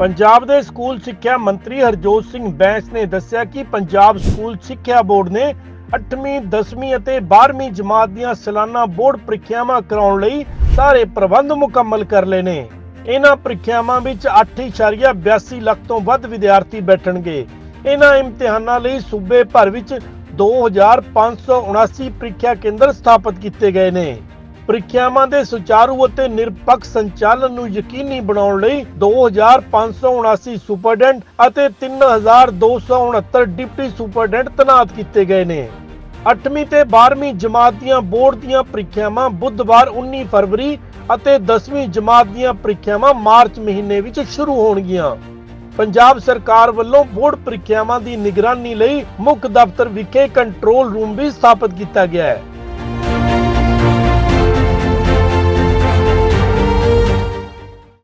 ਪੰਜਾਬ ਦੇ ਸਕੂਲ ਸਿੱਖਿਆ ਮੰਤਰੀ ਹਰਜੋਤ ਸਿੰਘ ਬੈਂਸ ਨੇ ਦੱਸਿਆ ਕਿ ਪੰਜਾਬ ਸਕੂਲ ਸਿੱਖਿਆ ਬੋਰਡ ਨੇ 8ਵੀਂ 10ਵੀਂ ਅਤੇ 12ਵੀਂ ਜਮਾਤ ਦੀਆਂ ਸਾਲਾਨਾ ਬੋਰਡ ਪ੍ਰੀਖਿਆਵਾਂ ਕਰਾਉਣ ਲਈ ਸਾਰੇ ਪ੍ਰਬੰਧ ਮੁਕੰਮਲ ਕਰ ਲਏ ਨੇ। ਇਹਨਾਂ ਪ੍ਰੀਖਿਆਵਾਂ ਵਿੱਚ 8.82 ਲੱਖ ਤੋਂ ਵੱਧ ਵਿਦਿਆਰਥੀ ਬੈਠਣਗੇ। ਇਹਨਾਂ ਇਮਤਿਹਾਨਾਂ ਲਈ ਸੂਬੇ ਭਰ ਵਿੱਚ 2579 ਪ੍ਰੀਖਿਆ ਕੇਂਦਰ ਸਥਾਪਿਤ ਕੀਤੇ ਗਏ ਨੇ। ਪ੍ਰੀਖਿਆਵਾਂ ਦੇ ਸੁਚਾਰੂ ਅਤੇ ਨਿਰਪੱਖ ਸੰਚਾਲਨ ਨੂੰ ਯਕੀਨੀ ਬਣਾਉਣ ਲਈ 2579 ਸੁਪਰਡੈਂਟ ਅਤੇ 3269 ਡਿਪਟੀ ਸੁਪਰਡੈਂਟ ਤੈਨਾਤ ਕੀਤੇ ਗਏ ਨੇ। 8ਵੀਂ ਤੇ 12ਵੀਂ ਜਮਾਤ ਦੀਆਂ ਬੋਰਡ ਦੀਆਂ ਪ੍ਰੀਖਿਆਵਾਂ ਬੁੱਧਵਾਰ 19 ਫਰਵਰੀ ਅਤੇ 10ਵੀਂ ਜਮਾਤ ਦੀਆਂ ਪ੍ਰੀਖਿਆਵਾਂ ਮਾਰਚ ਮਹੀਨੇ ਵਿੱਚ ਸ਼ੁਰੂ ਹੋਣਗੀਆਂ। ਪੰਜਾਬ ਸਰਕਾਰ ਵੱਲੋਂ ਬੋਰਡ ਪ੍ਰੀਖਿਆਵਾਂ ਦੀ ਨਿਗਰਾਨੀ ਲਈ ਮੁੱਖ ਦਫ਼ਤਰ ਵਿਖੇ ਕੰਟਰੋਲ ਰੂਮ ਵੀ ਸਥਾਪਿਤ ਕੀਤਾ ਗਿਆ ਹੈ।